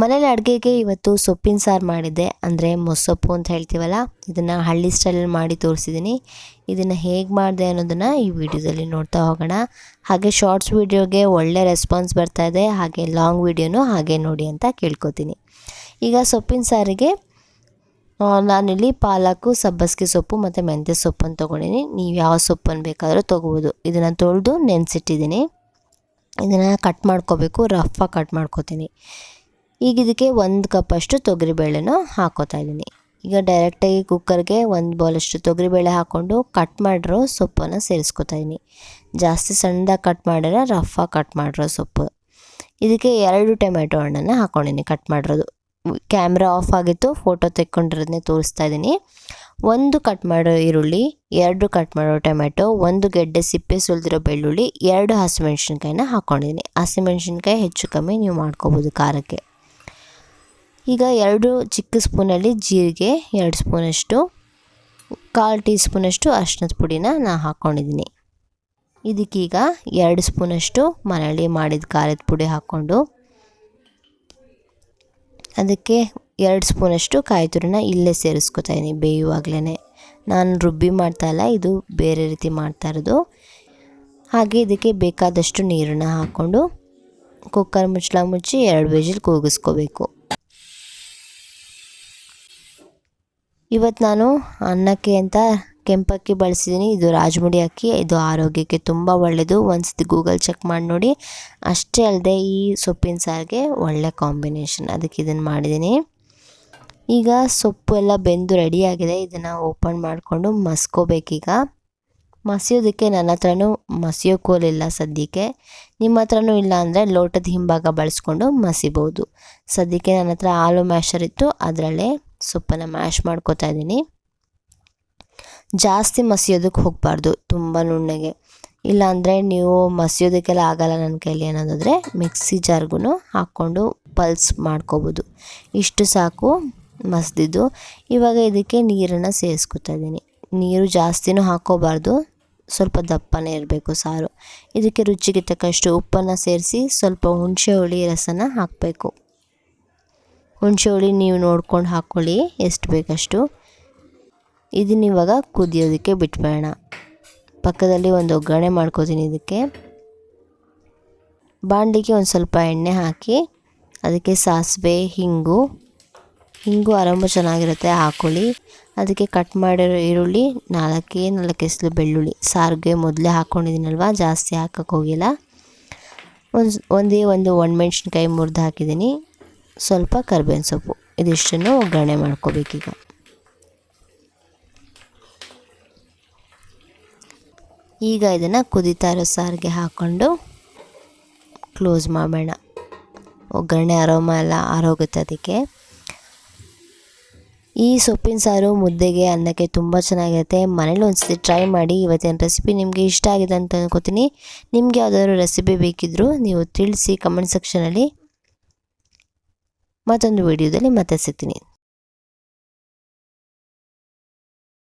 ಮನೇಲಿ ಅಡುಗೆಗೆ ಇವತ್ತು ಸೊಪ್ಪಿನ ಸಾರು ಮಾಡಿದ್ದೆ. ಅಂದರೆ ಮೊಸೊಪ್ಪು ಅಂತ ಹೇಳ್ತೀವಲ್ಲ, ಇದನ್ನು ಹಳ್ಳಿ ಸ್ಟೈಲಲ್ಲಿ ಮಾಡಿ ತೋರಿಸಿದ್ದೀನಿ ಇದನ್ನು ಹೇಗೆ ಮಾಡಿದೆ ಅನ್ನೋದನ್ನು ಈ ವಿಡಿಯೋದಲ್ಲಿ ನೋಡ್ತಾ ಹೋಗೋಣ. ಹಾಗೆ ಶಾರ್ಟ್ಸ್ ವಿಡಿಯೋಗೆ ಒಳ್ಳೆ ರೆಸ್ಪಾನ್ಸ್ ಬರ್ತಾ ಇದೆ. ಹಾಗೆ ಲಾಂಗ್ ವಿಡಿಯೋನು ಹಾಗೆ ನೋಡಿ ಅಂತ ಕೇಳ್ಕೊತೀನಿ. ಈಗ ಸೊಪ್ಪಿನ ಸಾರಿಗೆ ನಾನಿಲ್ಲಿ ಪಾಲಕು, ಸಬ್ಬಸ್ಗೆ ಸೊಪ್ಪು ಮತ್ತು ಮೆಂತ್ಯ ಸೊಪ್ಪನ್ನು ತೊಗೊಂಡಿನಿ. ನೀವು ಯಾವ ಸೊಪ್ಪನ್ನು ಬೇಕಾದರೂ ತೊಗೋಬೋದು. ಇದನ್ನು ತೊಳೆದು ನೆನೆಸಿಟ್ಟಿದ್ದೀನಿ ಇದನ್ನು ಕಟ್ ಮಾಡ್ಕೋಬೇಕು ರಫಾಗಿ ಕಟ್ ಮಾಡ್ಕೋತೀನಿ. ಈಗ ಇದಕ್ಕೆ ಒಂದು ಕಪ್ಪಷ್ಟು ತೊಗರಿಬೇಳೆನೂ ಹಾಕೋತಾ ಇದ್ದೀನಿ. ಈಗ ಡೈರೆಕ್ಟಾಗಿ ಕುಕ್ಕರ್ಗೆ ಒಂದು ಬೌಲಷ್ಟು ತೊಗರಿಬೇಳೆ ಹಾಕ್ಕೊಂಡು ಕಟ್ ಮಾಡಿರೋ ಸೊಪ್ಪನ್ನು ಸೇರಿಸ್ಕೊತಾ ಇದ್ದೀನಿ. ಜಾಸ್ತಿ ಸಣ್ಣದಾಗಿ ಕಟ್ ಮಾಡಿದ್ರೆ ರಫಾಗಿ ಕಟ್ ಮಾಡಿರೋ ಸೊಪ್ಪು. ಇದಕ್ಕೆ ಎರಡು ಟೊಮೆಟೊ ಹಣ್ಣನ್ನು ಹಾಕ್ಕೊಂಡಿನಿ ಕಟ್ ಮಾಡಿರೋದು. ಕ್ಯಾಮ್ರಾ ಆಫ್ ಆಗಿತ್ತು ಫೋಟೋ ತೆಕ್ಕೊಂಡಿರೋದನ್ನೇ ತೋರಿಸ್ತಾ ಇದ್ದೀನಿ. ಒಂದು ಕಟ್ ಮಾಡೋ ಈರುಳ್ಳಿ, ಎರಡು ಕಟ್ ಮಾಡೋ ಟೊಮೆಟೊ, ಒಂದು ಗೆಡ್ಡೆ ಸಿಪ್ಪೆ ಸುಲಿದಿರೋ ಬೆಳ್ಳುಳ್ಳಿ, ಎರಡು ಹಸಿಮೆಣ್ಸಿನ್ಕಾಯಿನ ಹಾಕ್ಕೊಂಡಿದ್ದೀನಿ ಹಸಿಮೆಣ್ಸಿನ್ಕಾಯಿ ಹೆಚ್ಚು ಕಮ್ಮಿ ನೀವು ಮಾಡ್ಕೋಬೋದು ಖಾರಕ್ಕೆ. ಈಗ ಎರಡು ಚಿಕ್ಕ ಸ್ಪೂನಲ್ಲಿ ಜೀರಿಗೆ, ಎರಡು ಸ್ಪೂನಷ್ಟು, ಕಾಲು ಟೀ ಸ್ಪೂನಷ್ಟು ಅರ್ಶಿನದ ಪುಡಿನ ನಾನು ಹಾಕ್ಕೊಂಡಿದ್ದೀನಿ ಇದಕ್ಕೀಗ ಎರಡು ಸ್ಪೂನಷ್ಟು ಮನೆಯಲ್ಲಿ ಮಾಡಿದ ಖಾರದ ಪುಡಿ ಹಾಕ್ಕೊಂಡು, ಅದಕ್ಕೆ ಎರಡು ಸ್ಪೂನಷ್ಟು ಕಾಯಿ ತುರಿನ ಇಲ್ಲೇ ಸೇರಿಸ್ಕೊತಾ ಇದ್ದೀನಿ ಬೇಯುವಾಗಲೇ ನಾನು ರುಬ್ಬಿ ಮಾಡ್ತಾ ಇಲ್ಲ, ಇದು ಬೇರೆ ರೀತಿ ಮಾಡ್ತಾ ಇರೋದು. ಹಾಗೆ ಇದಕ್ಕೆ ಬೇಕಾದಷ್ಟು ನೀರನ್ನು ಹಾಕ್ಕೊಂಡು, ಕುಕ್ಕರ್ ಮುಚ್ಚಳ ಮುಚ್ಚಿ ಎರಡು ವಿಜಿಲ್ ಕೂಗಿಸ್ಕೋಬೇಕು. ಇವತ್ತು ನಾನು ಅನ್ನಕ್ಕೆ ಅಂತ ಕೆಂಪಕ್ಕಿ ಬಳಸಿದ್ದೀನಿ. ಇದು ರಾಜಮುಡಿ ಅಕ್ಕಿ. ಇದು ಆರೋಗ್ಯಕ್ಕೆ ತುಂಬ ಒಳ್ಳೆಯದು ಒಂದ್ಸತಿ ಗೂಗಲ್ ಚೆಕ್ ಮಾಡಿ ನೋಡಿ. ಅಷ್ಟೇ ಅಲ್ಲದೆ ಈ ಸೊಪ್ಪಿನ ಸಾರಿಗೆ ಒಳ್ಳೆ ಕಾಂಬಿನೇಷನ್. ಅದಕ್ಕೆ ಇದನ್ನು ಮಾಡಿದ್ದೀನಿ. ಈಗ ಸೊಪ್ಪು ಎಲ್ಲ ಬೆಂದು ರೆಡಿಯಾಗಿದೆ ಇದನ್ನು ಓಪನ್ ಮಾಡಿಕೊಂಡು ಮಸ್ಕೋಬೇಕೀಗ. ಮಸಿಯೋದಕ್ಕೆ ನನ್ನ ಹತ್ರನೂ ಮಸಿಯೋ ಕೋಲಿಲ್ಲ ಸದ್ಯಕ್ಕೆ. ನಿಮ್ಮ ಹತ್ರನೂ ಇಲ್ಲ ಅಂದರೆ ಲೋಟದ ಹಿಂಭಾಗ ಬಳಸ್ಕೊಂಡು ಮಸಿಬೋದು ಸದ್ಯಕ್ಕೆ ನನ್ನ ಹತ್ರ ಆಲೂ ಮ್ಯಾಶರ್ ಇತ್ತು. ಅದರಲ್ಲೇ ಸೊಪ್ಪನ್ನು ಮ್ಯಾಶ್ ಮಾಡ್ಕೋತಾ ಇದ್ದೀನಿ. ಜಾಸ್ತಿ ಮಸಿಯೋದಕ್ಕೆ ಹೋಗಬಾರ್ದು, ತುಂಬ ನುಣ್ಣಗೆ. ಇಲ್ಲಾಂದರೆ ನೀವು ಮಸಿಯೋದಕ್ಕೆಲ್ಲ ಆಗಲ್ಲ ನನ್ನ ಕೈಲಿ ಅನ್ನೋದಾದರೆ ಮಿಕ್ಸಿ ಜಾರ್ಗೂ ಹಾಕ್ಕೊಂಡು ಪಲ್ಸ್ ಮಾಡ್ಕೋಬೋದು. ಇಷ್ಟು ಸಾಕು ಮಸ್ದಿದ್ದು. ಇವಾಗ ಇದಕ್ಕೆ ನೀರನ್ನು ಸೇರಿಸ್ಕೊತಾ ಇದ್ದೀನಿ. ನೀರು ಜಾಸ್ತಿನೂ ಹಾಕ್ಕೋಬಾರ್ದು, ಸ್ವಲ್ಪ ದಪ್ಪನೇ ಇರಬೇಕು ಸಾರು. ಇದಕ್ಕೆ ರುಚಿಗೆ ತಕ್ಕಷ್ಟು ಉಪ್ಪನ್ನು ಸೇರಿಸಿ ಸ್ವಲ್ಪ ಹುಣಸೆ ಹುಳಿ ರಸನ ಹಾಕಬೇಕು. ಹುಣಸೆ ಹುಳಿ ನೀವು ನೋಡ್ಕೊಂಡು ಹಾಕ್ಕೊಳ್ಳಿ, ಎಷ್ಟು ಬೇಕಷ್ಟು. ಇದನ್ನ ಇವಾಗ ಕುದಿಯೋದಕ್ಕೆ ಬಿಟ್ಬೇಡ ಪಕ್ಕದಲ್ಲಿ ಒಂದು ಒಗ್ಗರಣೆ ಮಾಡ್ಕೋತೀನಿ ಇದಕ್ಕೆ. ಬಾಂಡಿಗೆ ಒಂದು ಸ್ವಲ್ಪ ಎಣ್ಣೆ ಹಾಕಿ, ಅದಕ್ಕೆ ಸಾಸಿವೆ, ಹಿಂಗು. ಹಿಂಗು ಆರಂಭ ಚೆನ್ನಾಗಿರುತ್ತೆ, ಹಾಕ್ಕೊಳ್ಳಿ. ಅದಕ್ಕೆ ಕಟ್ ಮಾಡಿರೋ ಈರುಳ್ಳಿ, ನಾಲ್ಕೇ ನಾಲ್ಕು ಎಸಲು ಬೆಳ್ಳುಳ್ಳಿ. ಸಾರಿಗೆ ಮೊದಲೇ ಹಾಕ್ಕೊಂಡಿದ್ದೀನಲ್ವ, ಜಾಸ್ತಿ ಹಾಕೋಕ್ಕೋಗಿಲ್ಲ ಹೋಗಿಲ್ಲ. ಒಂದು, ಒಂದೇ ಒಂದು ಒಣಮೆಣ್ಸಿನ್ಕಾಯಿ ಮುರಿದು ಹಾಕಿದ್ದೀನಿ. ಸ್ವಲ್ಪ ಕರ್ಬೇವಿನ ಸೊಪ್ಪು. ಇದಿಷ್ಟನ್ನು ಒಗ್ಗರಣೆ ಮಾಡ್ಕೋಬೇಕೀಗ. ಈಗ ಇದನ್ನು ಕುದಿತಾ ಇರೋ ಸಾರಿಗೆ ಹಾಕ್ಕೊಂಡು ಕ್ಲೋಸ್ ಮಾಡಬೇಡ ಒಗ್ಗರಣೆ ಅರೋಮ ಎಲ್ಲ ಆರೋಗುತ್ತೆ ಅದಕ್ಕೆ. ಈ ಸೊಪ್ಪಿನ ಸಾರು ಮುದ್ದೆಗೆ, ಅನ್ನಕ್ಕೆ ತುಂಬ ಚೆನ್ನಾಗಿರುತ್ತೆ. ಮನೇಲಿ ಒಂದ್ಸತಿ ಟ್ರೈ ಮಾಡಿ ಇವತ್ತಿನ ರೆಸಿಪಿ ನಿಮಗೆ ಇಷ್ಟ ಆಗಿದೆ ಅಂತ ಅನ್ಕೋತೀನಿ. ನಿಮ್ಗೆ ಯಾವುದಾದ್ರು ರೆಸಿಪಿ ಬೇಕಿದ್ದರೂ ನೀವು ತಿಳಿಸಿ ಕಮೆಂಟ್ ಸೆಕ್ಷನಲ್ಲಿ ಮತ್ತೊಂದು ವಿಡಿಯೋದಲ್ಲಿ ಮತ್ತೆ ಸಿಗ್ತೀನಿ.